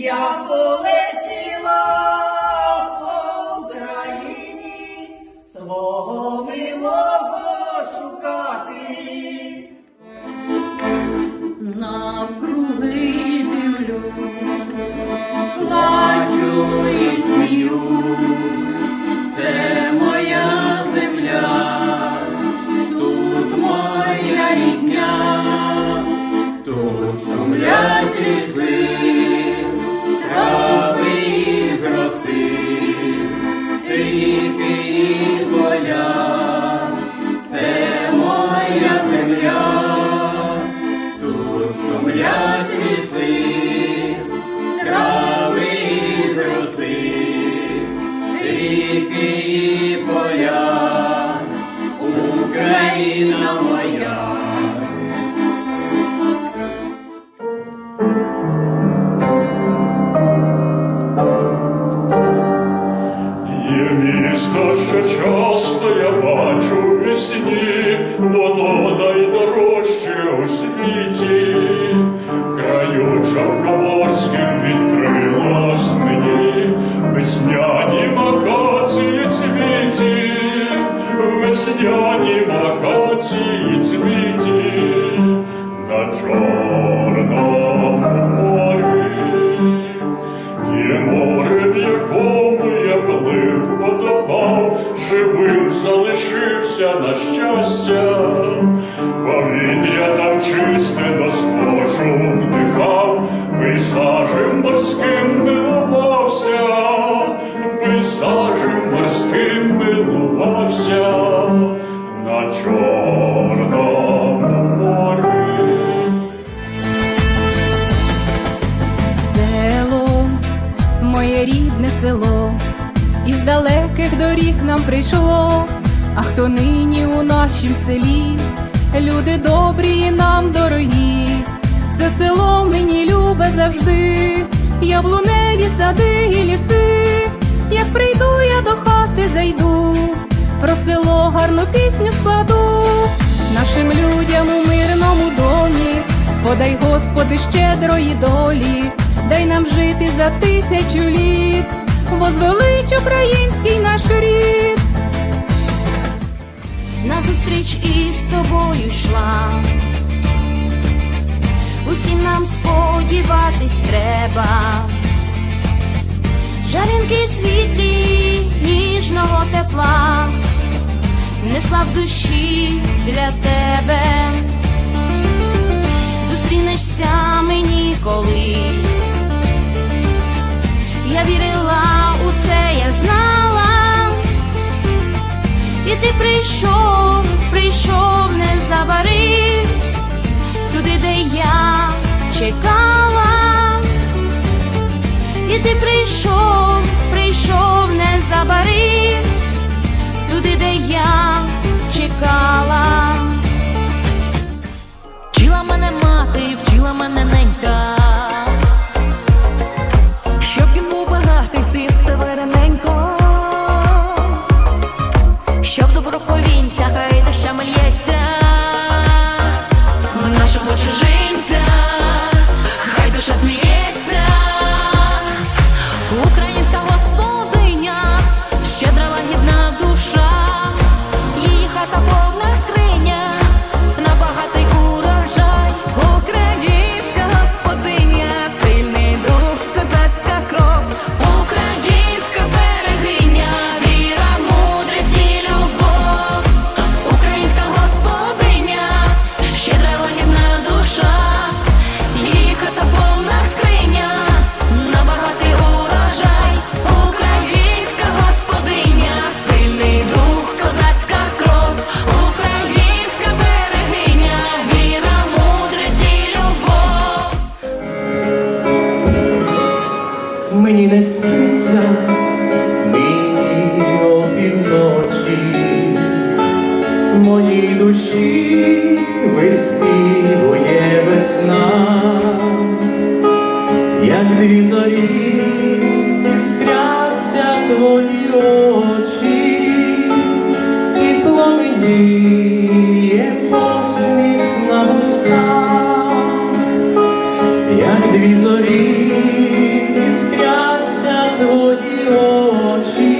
Я весняні макації цвіті на чорному морі. Є море, в якому я плив, потопав, живим залишився на щастя, повітря там чисте до схожу вдихав, пейзажем морським нашім селі, люди добрі і нам дорогі, це село мені любе завжди, яблуневі сади і ліси, як прийду я до хати зайду, про село гарну пісню складу, нашим людям у мирному домі. Подай, Господи, щедрої долі, дай нам жити за тисячу літ, возвелич український наш рід. Назустріч із тобою йшла. Усім нам сподіватись треба. Жаринки світлі ніжного тепла, несла в душі для тебе. Зустрінешся мені колись. Я вірила ти прийшов, прийшов, не забарився туди, де я чекала. І ти прийшов, прийшов, не забарився туди, де я чекала. Вчила мене мати, вчила мене ненька, дві зорі іскряться твої очі і пламеніє посміх на вустах, як дві зорі іскряться твої очі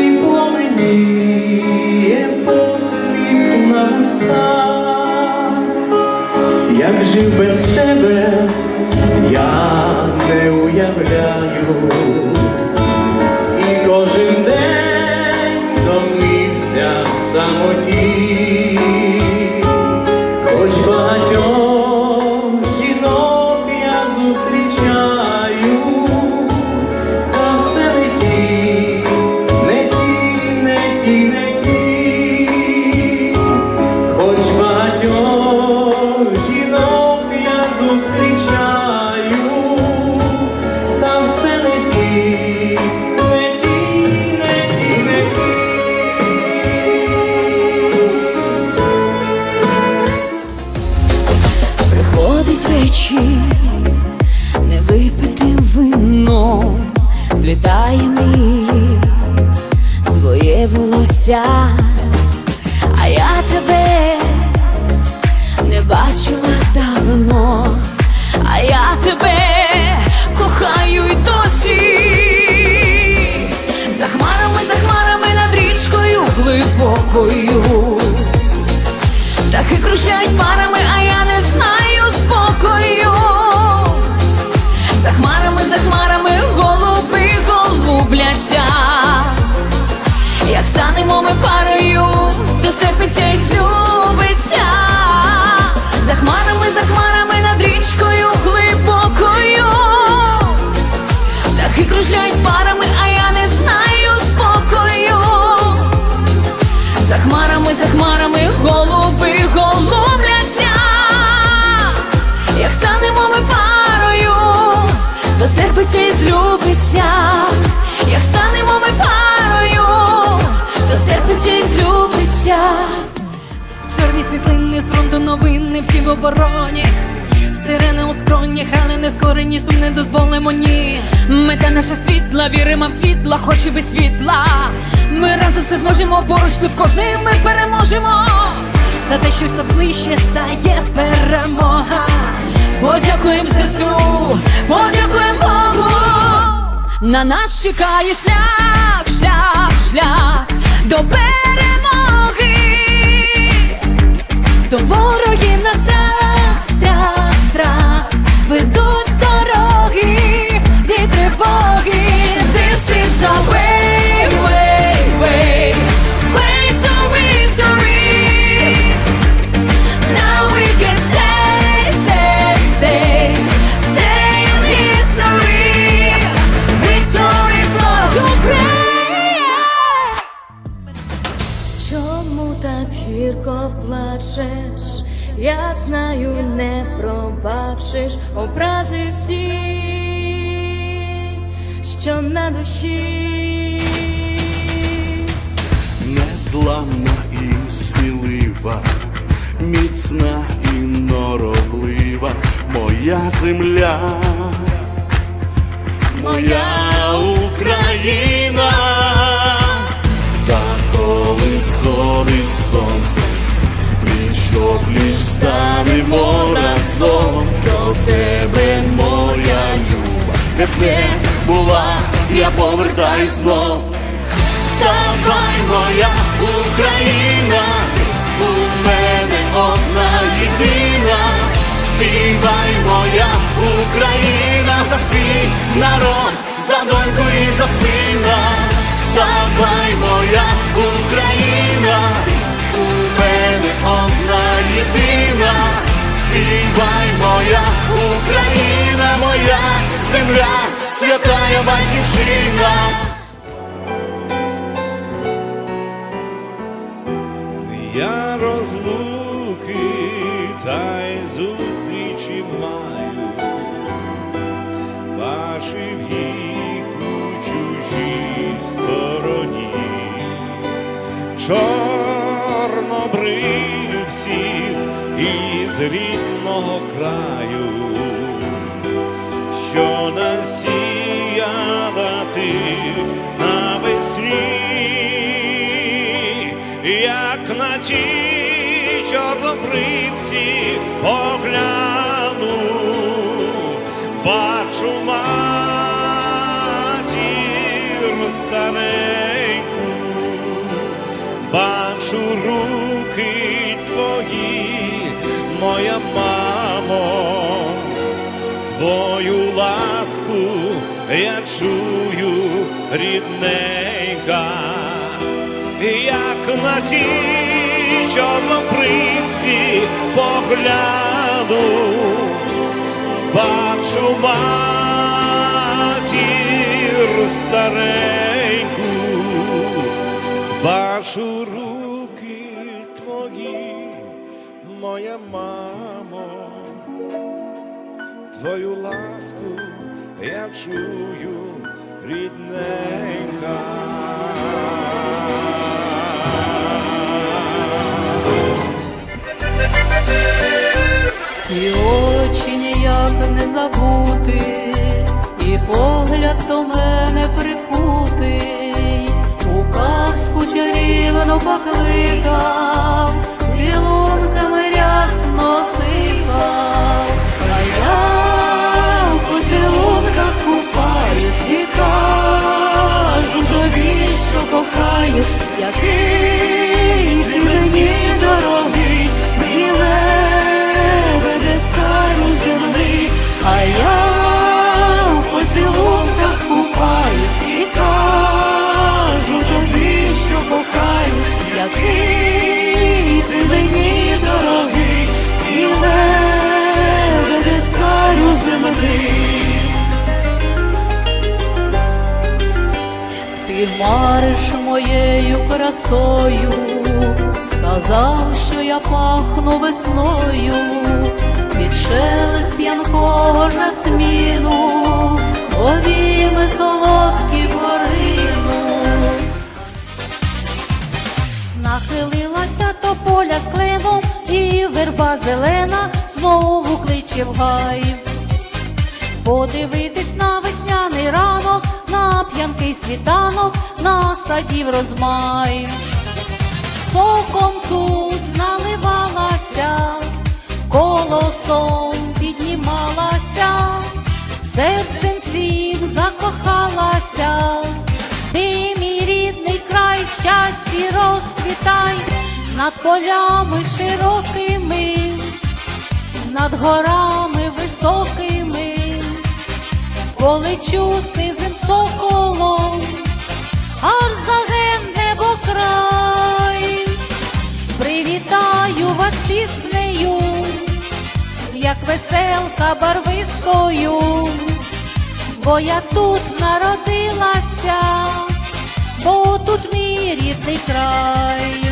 і пламеніє посміх на вустах, як жив без тебе я не уявляю. Волосся, а я тебе не бачила давно, а я тебе кохаю й досі. За хмарами, за хмарами над річкою глибокою. Птахи кружляють парами, а я не знаю спокою. За хмарами, за хмарами голуби голубляться. То стерпиться і злюбиться, як станемо ми парою, то стерпиться і злюбиться. Чорні світлини з фронту новини, всі в обороні. Сирени у скронях, але не скорені, сум не дозволимо ні. Мета наша світла, віримо в світла, хоч і без світла. Ми разом все зможемо, поруч тут кожним ми переможемо. За те, що все ближче стає перемога. Подякуємо ЗСУ, подякуємо Богу. На нас чекає шлях, шлях, шлях до перемоги. До ворогів на страх, страх, страх ведуть пробачиш образи всі, що на душі. Незламна і смілива, міцна і норовлива, моя земля, моя Україна, та коли сходить сонце, пліч пліч станемо разом. До тебе, моя люба, де б не була, я повертаюсь знов. Вставай, моя Україна, у мене одна єдина, співай, моя Україна, за свій народ, за доньку і за сина, вставай, моя Україна, моя Україна, моя земля, святая батьківщина. Я розлуки та й зустрічі маю, бачив їх у чужій стороні, чорнобривих всіх із рідного краю, що насіяла ти навесні. Я ті чорнобривці погляну, бачу матір стареньку, бачу твою ласку я чую рідненька, як на ті чорнобривці погляну, бачу матір стареньку, бачу руки твої, моя мамо, твою ласку я чую, рідненька. І очі ніяк не забути, і погляд до мене прикутий, у казку чарівно покликав, цілунками рясно сипав, кажу тобі, що кохаю, який ти мені дорогий, біле веде царю землі, а я в поцілунках купаюсь. І кажу тобі, що кохаю, який Мариш моєю красою, сказав, що я пахну весною, від шелест п'янкого жасміну, обійми солодкі порину. Нахилилася до поля з кленом, і верба зелена знову кличе в гай. Подивитись на весняний ранок, на п'янкий світанок, на садів розмай. Соком тут наливалася, колосом піднімалася, серцем всім закохалася. Ти, мій рідний край, в щасті розквітай над полями широкими, над горами полечу сизим соколом, аж заген небо край, привітаю вас піснею, як веселка барвистою, бо я тут народилася, бо тут мій рідний край.